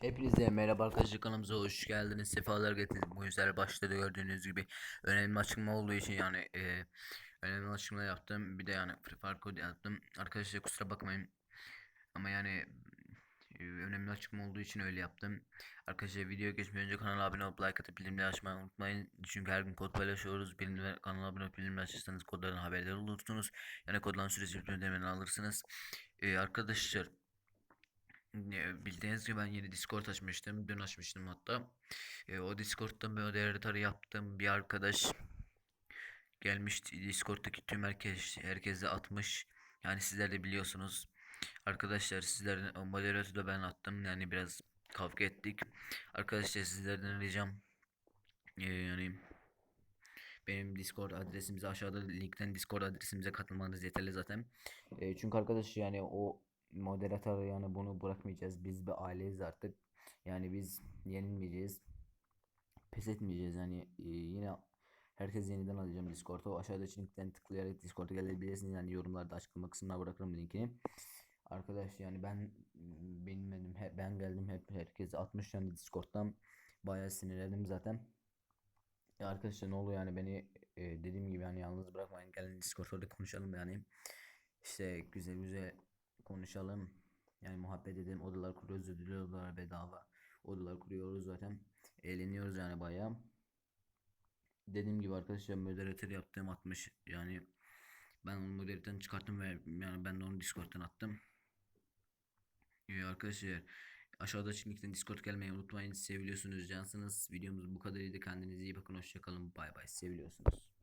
Hepinize merhaba arkadaşlar kanalımıza hoş geldiniz. Sefalar getirdiniz. Bu yüzden başta da gördüğünüz gibi önemli açıklama olduğu için yani e, önemli açıklama yaptım. Bir de yani Free Fire Code yaptım. Arkadaşlar kusura bakmayın. Ama yani e, önemli açıklama olduğu için öyle yaptım. Arkadaşlar video geçmeden önce kanala abone olup like atıp bildirimleri açmayı unutmayın. Çünkü her gün kod paylaşıyoruz. Bildirimler, kanala abone olup bildirimleri açarsanız kodların haberdar olursunuz. Yani kodların süresi hemen alırsınız. E, arkadaşlar Bildiğiniz gibi ben yeni Discord açmıştım. Dün açmıştım hatta. E, o Discord'da moderatör yaptım. Bir arkadaş gelmiş Discord'daki tüm herkes herkese atmış. Yani sizler de biliyorsunuz. Arkadaşlar sizlerin moderatörü de ben attım. Yani biraz kavga ettik. Arkadaşlar sizlerden ricam e, yani benim Discord adresimizi aşağıda linkten Discord adresimize katılmanız yeterli zaten. E, çünkü arkadaş yani o moderatör yani bunu bırakmayacağız. Biz bir aileyiz artık. Yani biz yenilmeyeceğiz. Pes etmeyeceğiz yani e, yine herkes yeniden alacağım Discord'a. Aşağıdaki linkten tıklayarak Discord'a gelebilirsiniz. Yani yorumlarda açıklama kısmına bırakırım linkini. Arkadaş yani ben bilmedim hep ben geldim hep herkes atmış yani Discord'dan bayağı sinirlendim zaten. Ya arkadaşlar ne oluyor yani beni e, dediğim gibi yani yalnız bırakmayın gelin Discord'da konuşalım yani. İşte güzel güzel konuşalım. Yani muhabbet edelim. Odalar kuruyoruz. Ödüllü odalar bedava. Odalar kuruyoruz zaten. Eğleniyoruz yani bayağı. Dediğim gibi arkadaşlar moderatör yaptığım atmış. Yani ben onu moderatörden çıkarttım ve yani ben de onu Discord'dan attım. İyi arkadaşlar aşağıda linkten Discord gelmeyi unutmayın. Seviliyorsunuz cansınız. Videomuz bu kadarıydı. Kendinize iyi bakın. Hoşçakalın. Bay bay. Seviliyorsunuz.